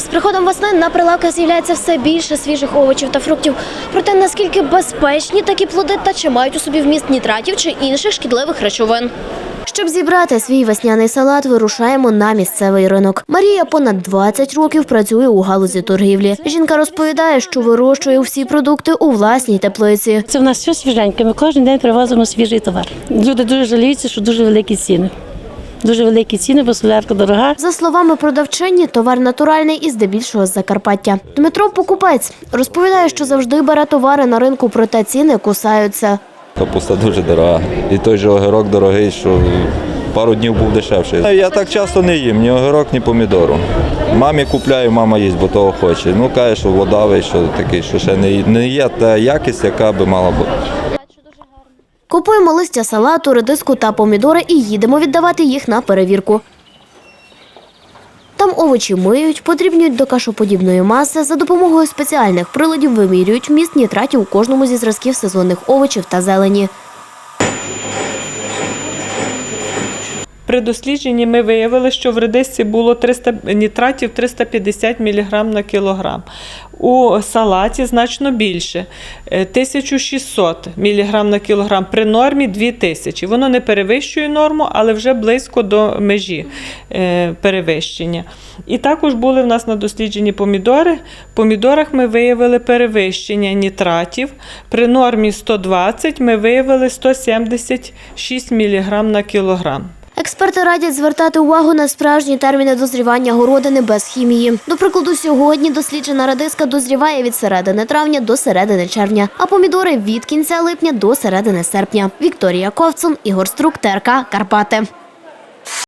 З приходом весни на прилавках з'являється все більше свіжих овочів та фруктів. Проте наскільки безпечні такі плоди та чи мають у собі вміст нітратів чи інших шкідливих речовин. Щоб зібрати свій весняний салат, вирушаємо на місцевий ринок. Марія понад 20 років працює у галузі торгівлі. Жінка розповідає, що вирощує всі продукти у власній теплиці. Це в нас все свіженьке. Ми кожен день привозимо свіжий товар. Люди дуже жаліються, що дуже великі ціни. Дуже великі ціни, бо солярка дорога. За словами продавчині, товар натуральний і здебільшого з Закарпаття. Дмитро Покупець розповідає, що завжди бере товари на ринку, проте ціни кусаються. Капуста дуже дорога. І той же огірок дорогий, що пару днів був дешевший. Я так часто не їм, ні огірок, ні помідору. Мамі купляю, мама їсть, бо того хоче. Ну каже, що водавий, що такий, що ще не, не є та якість, яка би мала бути. Купуємо листя салату, редиску та помідори і їдемо віддавати їх на перевірку. Там овочі миють, подрібнюють до кашоподібної маси. За допомогою спеціальних приладів вимірюють міст нітратів у кожному зі зразків сезонних овочів та зелені. При дослідженні ми виявили, що в редисці було 300, нітратів 350 мг на кілограм. У салаті значно більше е, 1600 мг на кілограм, при нормі 2000. Воно не перевищує норму, але вже близько до межі е, перевищення. І також були в нас на дослідженні помідори. В помідорах ми виявили перевищення нітратів. При нормі 120 ми виявили 176 мг на кілограм. Експерти радять звертати увагу на справжні терміни дозрівання городини без хімії. До прикладу, сьогодні досліджена радиска дозріває від середини травня до середини червня, а помідори від кінця липня до середини серпня. Вікторія Ковцун, Ігор Струк, ТРК Карпати.